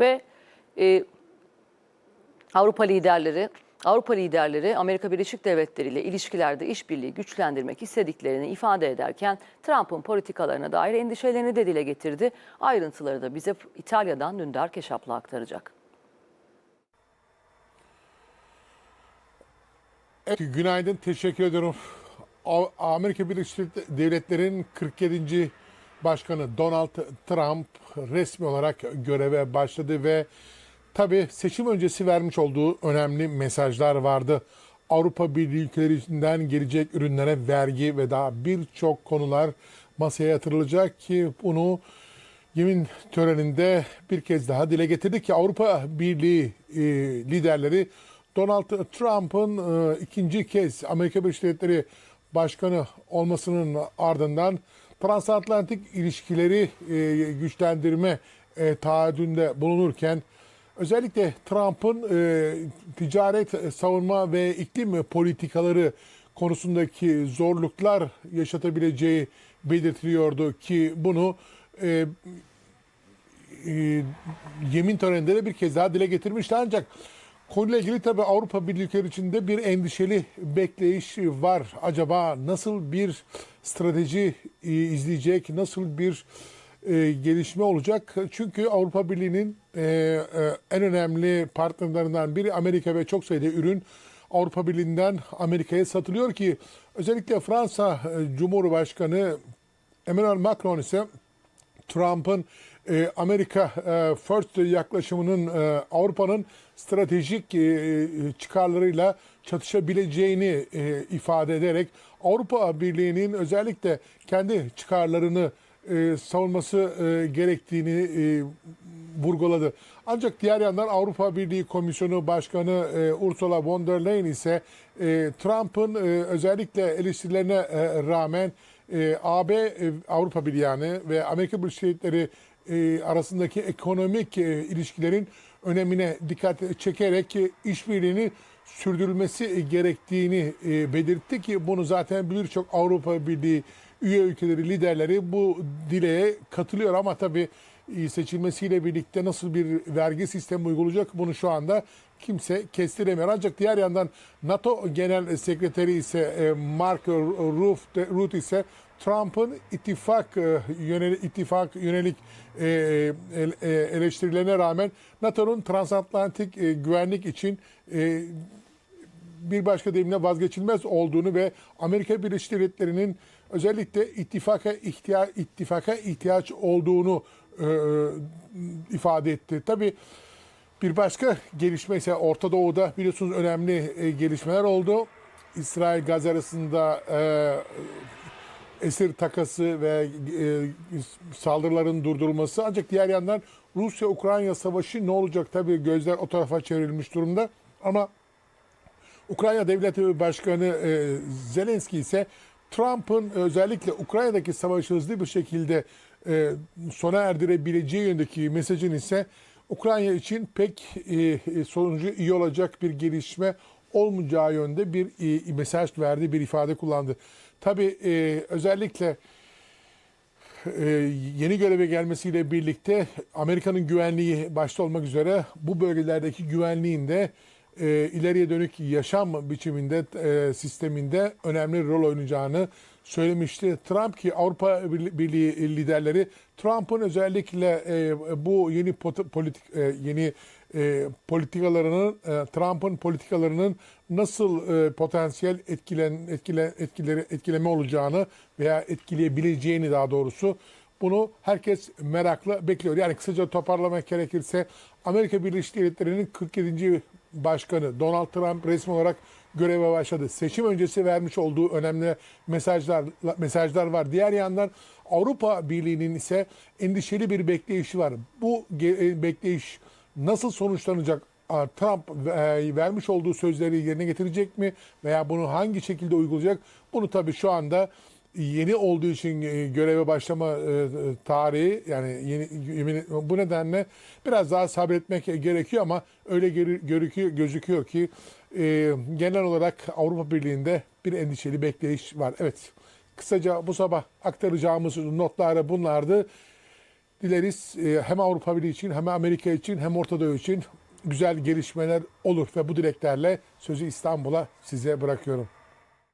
Ve e, Avrupa liderleri Avrupa liderleri Amerika Birleşik Devletleri ile ilişkilerde işbirliği güçlendirmek istediklerini ifade ederken Trump'ın politikalarına dair endişelerini de dile getirdi. Ayrıntıları da bize İtalya'dan Dündar Keşap'la aktaracak. Günaydın, teşekkür ediyorum. Amerika Birleşik Devletleri'nin 47. Başkanı Donald Trump resmi olarak göreve başladı ve tabii seçim öncesi vermiş olduğu önemli mesajlar vardı. Avrupa Birliği ülkelerinden gelecek ürünlere vergi ve daha birçok konular masaya yatırılacak ki bunu yemin töreninde bir kez daha dile getirdi ki Avrupa Birliği e, liderleri Donald Trump'ın e, ikinci kez Amerika Birleşik Devletleri Başkanı olmasının ardından transatlantik ilişkileri e, güçlendirme e, taahhüdünde bulunurken özellikle Trump'ın e, ticaret, e, savunma ve iklim politikaları konusundaki zorluklar yaşatabileceği belirtiliyordu ki bunu e, e, yemin töreninde de bir kez daha dile getirmişti ancak konuyla ilgili tabii Avrupa Birliği içinde bir endişeli bekleyiş var. Acaba nasıl bir strateji e, izleyecek, nasıl bir e, gelişme olacak? Çünkü Avrupa Birliği'nin e, en önemli partnerlerinden biri Amerika ve çok sayıda ürün Avrupa Birliği'nden Amerika'ya satılıyor ki özellikle Fransa Cumhurbaşkanı Emmanuel Macron ise Trump'ın e, Amerika e, First yaklaşımının e, Avrupa'nın stratejik e, çıkarlarıyla çatışabileceğini e, ifade ederek Avrupa Birliği'nin özellikle kendi çıkarlarını e, savunması e, gerektiğini e, vurguladı. Ancak diğer yandan Avrupa Birliği Komisyonu Başkanı e, Ursula von der Leyen ise e, Trump'ın e, özellikle eleştirilerine e, rağmen e, AB e, Avrupa Birliği yani ve Amerika Birleşik Devletleri e, arasındaki ekonomik e, ilişkilerin önemine dikkat çekerek e, işbirliğini sürdürülmesi gerektiğini belirtti ki bunu zaten birçok Avrupa Birliği üye ülkeleri liderleri bu dileğe katılıyor. Ama tabii seçilmesiyle birlikte nasıl bir vergi sistemi uygulayacak bunu şu anda kimse kestiremiyor. Ancak diğer yandan NATO Genel Sekreteri ise e, Mark Rutte, ise Trump'ın ittifak e, yönelik ittifak yönelik e, eleştirilerine rağmen NATO'nun transatlantik güvenlik için bir başka deyimle vazgeçilmez olduğunu ve Amerika Birleşik Devletleri'nin özellikle ittifaka ihtiyaç ittifaka ihtiyaç olduğunu e, ifade etti. Tabii bir başka gelişme ise Orta Doğu'da biliyorsunuz önemli e, gelişmeler oldu. İsrail Gazze arasında e, esir takası ve e, saldırıların durdurulması ancak diğer yandan Rusya-Ukrayna savaşı ne olacak tabii gözler o tarafa çevrilmiş durumda ama Ukrayna Devleti Başkanı e, Zelenski ise Trump'ın özellikle Ukrayna'daki savaşı hızlı bir şekilde e, sona erdirebileceği yönündeki mesajın ise Ukrayna için pek e, sonucu iyi olacak bir gelişme olmayacağı yönde bir e, mesaj verdi, bir ifade kullandı. Tabii e, özellikle e, yeni göreve gelmesiyle birlikte Amerika'nın güvenliği başta olmak üzere bu bölgelerdeki güvenliğin de e, ileriye dönük yaşam biçiminde, e, sisteminde önemli rol oynayacağını söylemişti. Trump ki Avrupa Birliği liderleri Trump'ın özellikle e, bu yeni politik e, yeni e, politikalarının e, Trump'ın politikalarının nasıl e, potansiyel etkilen etkile etkileri etkileme olacağını veya etkileyebileceğini daha doğrusu bunu herkes merakla bekliyor. Yani kısaca toparlamak gerekirse Amerika Birleşik Devletleri'nin 47. başkanı Donald Trump resmi olarak göreve başladı. Seçim öncesi vermiş olduğu önemli mesajlar mesajlar var. Diğer yandan Avrupa Birliği'nin ise endişeli bir bekleyişi var. Bu ge- bekleyiş nasıl sonuçlanacak? Trump e, vermiş olduğu sözleri yerine getirecek mi veya bunu hangi şekilde uygulayacak? Bunu tabii şu anda yeni olduğu için e, göreve başlama e, tarihi yani yeni bu nedenle biraz daha sabretmek gerekiyor ama öyle görüküyor gözüküyor ki e, genel olarak Avrupa Birliği'nde bir endişeli bekleyiş var. Evet. Kısaca bu sabah aktaracağımız notlar bunlardı. Dileriz e, hem Avrupa Birliği için hem Amerika için hem Orta Doğu için güzel gelişmeler olur ve bu dileklerle sözü İstanbul'a size bırakıyorum.